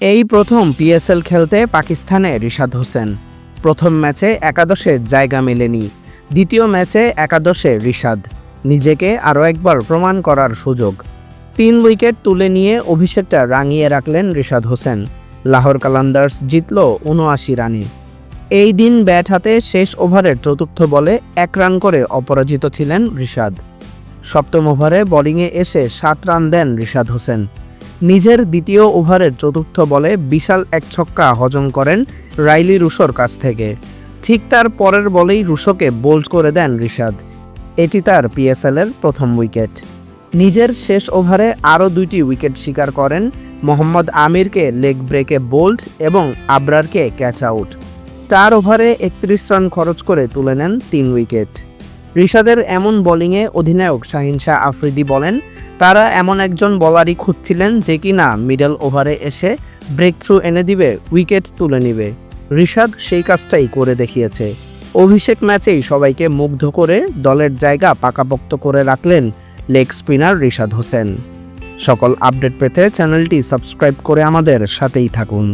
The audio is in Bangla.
এই প্রথম পিএসএল খেলতে পাকিস্তানে রিশাদ হোসেন। প্রথম ম্যাচে একাদশে জায়গা মেলেনি। দ্বিতীয় ম্যাচে একাদশে রিশাদ। নিজেকে আরও একবার প্রমাণ করার সুযোগ। তিন উইকেট তুলে নিয়ে অভিষেকটা রাঙিয়ে রাখলেন রিশাদ হোসেন। লাহোর কালান্দার্স জিতল উনআশি রানে। এই দিন ব্যাট হাতে শেষ ওভারের চতুর্থ বলে এক রান করে অপরাজিত ছিলেন রিশাদ। সপ্তম ওভারে বোলিংয়ে এসে সাত রান দেন রিশাদ হোসেন। নিজের দ্বিতীয় ওভারের চতুর্থ বলে বিশাল এক ছক্কা হজম করেন রাইলি রুশোর কাছ থেকে। ঠিক তার পরের বলেই রুশোকে বোল্ড করে দেন রিশাদ। এটি তার পিএসএলের প্রথম উইকেট। নিজের শেষ ওভারে আরও দুইটি উইকেট শিকার করেন মোহাম্মদ আমিরকে লেগ ব্রেকে বোল্ড এবং আবরারকে ক্যাচ আউট। চার ওভারে একত্রিশ রান খরচ করে তুলে নেন তিন উইকেট। ঋষাদের এমন বোলিংয়ে অধিনায়ক শাহিন শাহ আফ্রিদি বলেন, তারা এমন একজন বলারই খুঁজছিলেন যে কিনা মিডল ওভারে এসে ব্রেক থ্রু এনে দিবে উইকেট তুলে নিবে। ঋষাদ সেই কাজটাই করে দেখিয়েছে। অভিষেক ম্যাচেই সবাইকে মুগ্ধ করে দলের জায়গা পাকাপোক্ত করে রাখলেন লেগ স্পিনার ঋষাদ হোসেন। সকল আপডেট পেতে চ্যানেলটি সাবস্ক্রাইব করে আমাদের সাথেই থাকুন।